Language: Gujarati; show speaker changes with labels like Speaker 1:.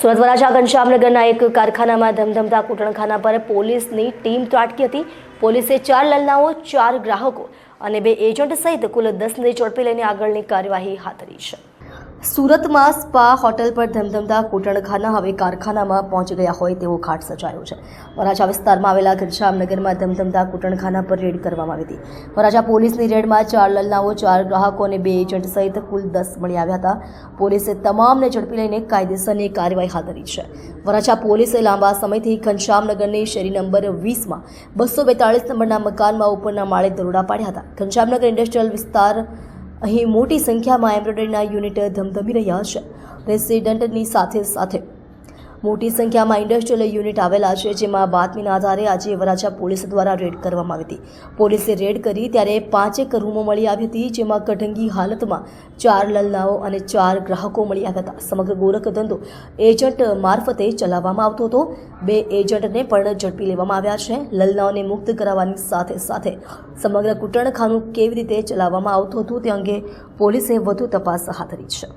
Speaker 1: સુરત વરાછા ઘનશ્યામનગરના એક કારખાનામાં ધમધમતા કૂટણખાના પર પોલીસની ટીમ ત્રાટકી હતી. પોલીસે ચાર લલનાઓ, ચાર ગ્રાહકો અને બે એજન્ટ સહિત કુલ દસને ઝડપી લઈને આગળની કાર્યવાહી હાથ ધરી છે. સુરતમાં સ્પા હોટલ પર ધમધમતા કૂટણખાના હવે કારખાનામાં પહોંચી ગયા હોય તેવો ઘાટ સર્જાયો છે. વરાછા વિસ્તારમાં આવેલા ઘનશ્યામનગરમાં ધમધમતા કૂટણખાના પર રેડ કરવામાં આવી હતી. વરાછા પોલીસની રેડમાં ચાર લલનાઓ ચાર ગ્રાહકો અને બે એજન્ટ સહિત કુલ દસ મળી આવ્યા હતા. પોલીસે તમામને ઝડપી લઈને કાયદેસરની કાર્યવાહી હાથ ધરી છે. વરાછા પોલીસે લાંબા સમયથી ઘનશ્યામનગરની શેરી નંબર વીસમાં બસો બેતાળીસ નંબરના મકાનમાં ઉપરના માળે દરોડા પાડ્યા હતા. ઘનશ્યામનગર ઇન્ડસ્ટ્રીયલ વિસ્તાર અહીં મોટી સંખ્યામાં એમ્બ્રોઇડરીના યુનિટ ધમધમી રહ્યા છે. રેસિડન્ટની સાથે સાથે મોટી સંખ્યામાં ઇન્ડસ્ટ્રીયલ યુનિટ આવેલા છે, જેમાં બાતમીના આધારે આજે વરાછા પોલીસ દ્વારા રેડ કરવામાં આવી હતી. પોલીસે રેડ કરી ત્યારે પાંચેક રૂમો મળી આવી હતી, જેમાં કઢંગી હાલતમાં ચાર લલનાઓ અને ચાર ગ્રાહકો મળી આવ્યા હતા. સમગ્ર ગોરખ ધંધો એજન્ટ મારફતે ચલાવવામાં આવતો હતો. બે એજન્ટને પણ ઝડપી લેવામાં આવ્યા છે. લલનાઓને મુક્ત કરાવવાની સાથે સાથે સમગ્ર કુટણખાનું કેવી રીતે ચલાવવામાં આવતું હતું તે અંગે પોલીસે વધુ તપાસ હાથ ધરી છે.